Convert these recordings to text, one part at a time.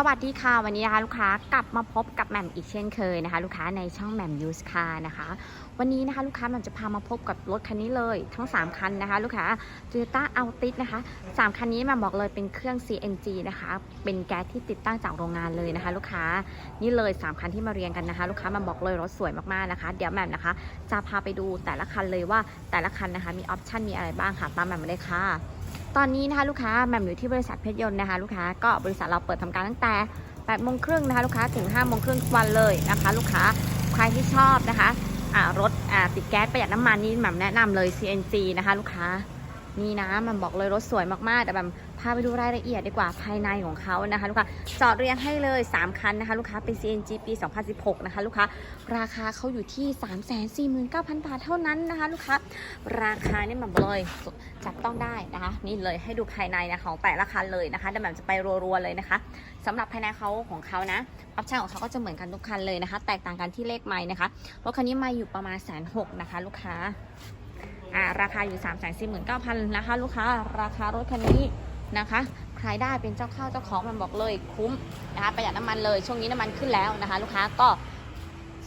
สวัสดีค่ะ วันนี้นะคะลูกค้ากลับมาพบกับแหม่มอีกเช่นเคยนะคะ ลูกค้าในช่องแหม่มยูสคานะคะ วันนี้นะคะลูกค้าแหม่มจะพามาพบกับรถคันนี้เลยทั้ง 3 คันนะคะ ลูกค้า Toyota Altis นะคะ 3 คันนี้แหม่มบอกเลยเป็นเครื่อง CNG นะคะ เป็นแก๊สที่ติดตั้งจากโรงงานเลยนะคะ ลูกค้านี่เลย 3 คันที่มาเรียงกันนะคะ ลูกค้าแหม่มบอกเลยรถสวยมากๆนะคะ เดี๋ยวแหม่มนะคะ จะพาไปดูแต่ละคันเลยว่าแต่ละคันนะคะมีออปชันมีอะไรบ้างค่ะตามแหม่มมาเลยค่ะ ตอนนี้นะคะลูกค้าแหม่มอยู่ที่บริษัทเพชรยนต์นะคะลูกค้าก็บริษัทเราเปิดทำการตั้งแต่8โมงครึ่งนะคะลูกค้าถึง5โมงครึ่งทุกวันเลยนะคะลูกค้าใครที่ชอบนะคะรถติดแก๊สประหยัดน้ำมันนี่แหม่มแนะนำเลย CNG นะคะ ลูกค้านี่นะแหมันบอกเลยรถสวยมากๆ แต่แบบ พาไปดูรายละเอียดดีกว่าภายในของเขานะคะลูกค้าจอดเรียงให้เลย 3 คันนะคะลูกค้าเป็น CNG ปี 2016 นะคะลูกค้าราคาเขาอยู่ที่ 349,000 บาทเท่านั้นนะคะลูกค้าราคาเนี่ยมันเลยจับต้องได้นะคะนี่เลยให้ดูภายในนะของแต่ละคันเลยนะคะเดี๋ยวแบบจะไปรัวๆเลยนะคะสำหรับภายในเขาของเขานะออปชั่นของเขาก็จะเหมือนกันทุกคันเลยนะคะ แตกต่างกันที่เลขไม้นะคะรถคันนี้มาอยู่ประมาณแสนหกนะคะ ลูกค้าอ่าราคาอยู่3ามแสนสี่หมื่นเก้าพันนะคะ ลูกค้า ราคารถคันนี้ นะคะ ใครได้เป็นเจ้าข้าวเจ้าของมันบอกเลยคุ้มนะคะประหยัดน้ำมันเลยช่วงนี้น้ำมันขึ้นแล้วนะคะ ลูกค้าก็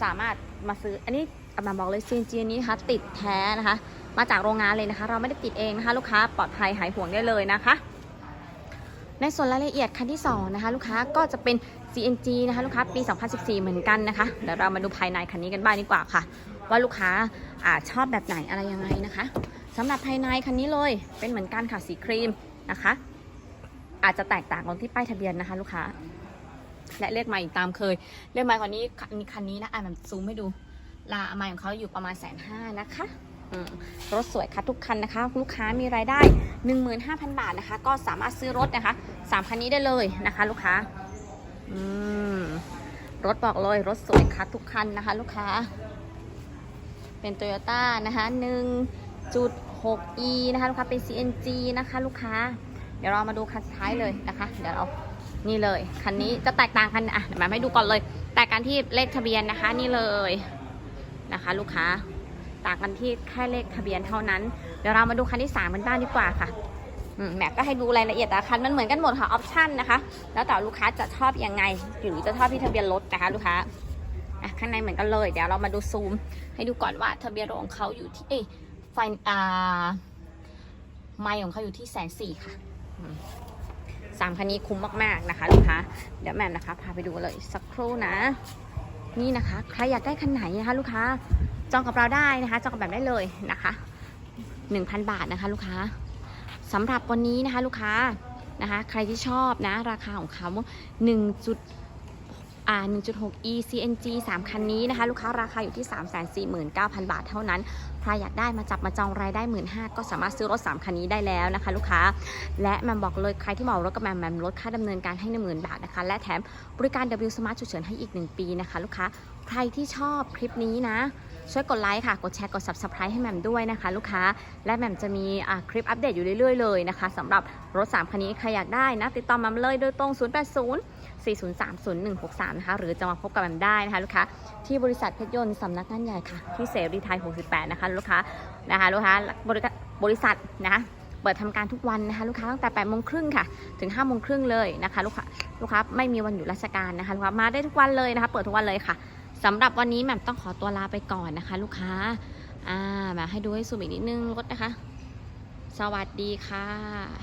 สามารถมาซื้ออันนี้กำลังบอกเลย CNG นี้นะคะติดแท้นะคะ มาจากโรงงานเลยนะคะ เราไม่ได้ติดเองนะคะ ลูกค้าปลอดภัยหายห่วงได้เลยนะคะ ในส่วนรายละเอียดคันที่2นะคะลูกค้าก็จะเป็น CNG นะคะลูกค้าปี 2014 เหมือนกันนะคะเดี๋ยวเรามาดูภายในคันนี้กันบ้างดีกว่าค่ะ ว่าลูกค้าอาชอบแบบไหนอะไรยังไงนะคะสำหรับภายในคันนี้เลยเป็นเหมือนกันค่ะสีครีมนะคะ อาจจะแตกต่างกันที่ป้ายทะเบียนนะคะ ลูกค้า และเลขไมาอีกตามเคย เลขไมากว่านี้คันนี้คันนี้นะอ่านแบบซูมให้ดู ลาไมของเขาอยู่ประมาณแสนห้านะคะรถสวยค่ะทุกคันนะคะ ลูกค้ามีรายได้ 15,000 บาทนะคะ ก็สามารถซื้อรถนะคะสามคันนี้ได้เลยนะคะ ลูกค้ารถบอกเลยรถสวยค่ะทุกคันนะคะ ลูกค้า เป็นโตโยต้านะคะ 1.6e นะคะ ลูกค้าเป็น CNG นะคะ ลูกค้า เดี๋ยวเรามาดูคันสุดท้ายเลยนะคะ เดี๋ยวเรานี่เลยคันนี้จะแตกต่างกันอะเดี๋ยวมาให้ดูก่อนเลย แตกกันที่เลขทะเบียนนะคะ นี่เลยนะคะ ลูกค้าต่างกันที่แค่เลขทะเบียนเท่านั้น เดี๋ยวเรามาดูคันที่3กันบ้างดีกว่าค่ะอืมแหมก็ให้ดูรายละเอียดแต่ละคันมันเหมือนกันหมดค่ะออปชั่นนะคะ แล้วแต่ลูกค้าจะชอบยังไงหรือจะชอบที่ทะเบียนรถนะคะ ลูกค้าอะข้างในเหมือนกันเลย เดี๋ยวเรามาดูซูม ให้ดูก่อนว่าทะเบียนรถของเขาอยู่ที่เอ้ยไฟอ่าไมล์ของเขาอยู่ที่แสนสี่ค่ะ สามคันนี้คุ้มมาก ๆ นะคะลูกค้าเดี๋ยวแม่นะคะ พาไปดูเลยสักครู่นะ นี่นะคะ ใครอยากได้คันไหนนะคะ ลูกค้า จองกับเราได้นะคะ จองกับแบบได้เลยนะคะหนึ่งพันบาทนะคะ ลูกค้าสำหรับวันนี้นะคะ ลูกค้านะคะ ใครที่ชอบนะ ราคาของเขา1จุดอ่า 1.6 e CNG 3 คันนี้นะคะ ลูกค้าราคาอยู่ที่ 349,000 บาทเท่านั้น ใครอยากได้มาจับมาจองรายได้ 1 5ื่นก็สามารถซื้อรถ 3 คันนี้ได้แล้วนะคะ ลูกค้า และแมมบอกเลยใครที่เหมารถกับแมมแมมลดค่าดำเนินการให้ 1 0,000 บาทนะคะ และแถมบริการ W Smart ฉุกเฉินให้อีก 1 ปีนะคะ ลูกค้า ใครที่ชอบคลิปนี้นะ ช่วยกดไลค์ค่ะ กดแชร์ กด subscribe ให้แหมมด้วยนะคะ ลูกค้า และแหมมจะมีคลิปอัปเดตอยู่เรื่อยๆเลยนะคะสำหรับรถ 3 คันนี้ใครอยากได้นะติดต่อแหมมเลยโดยตรง 080 4030163 นะคะ หรือจะมาพบกับแหมได้นะคะ ลูกค้าที่บริษัทเพชรยนต์สำนักงานใหญ่ค่ะ ที่เสรีไทย 68 นะคะ ลูกค้านะคะลูกค้าบริบริษัทนะคะเปิดทำการทุกวันนะคะลูกค้าตั้งแต่8โมงครึ่งค่ะถึง5โมงครึ่งเลยนะคะลูกค้าลูกค้าไม่มีวันหยุดราชการนะคะลูกค้ามาได้ทุกวันเลยนะคะ เปิดทุกวันเลยค่ะสำหรับวันนี้แหม่มต้องขอตัวลาไปก่อนนะคะ ลูกค้าอ่ามาให้ดูให้ซูมอีกนิดนึงรถนะคะ สวัสดีค่ะ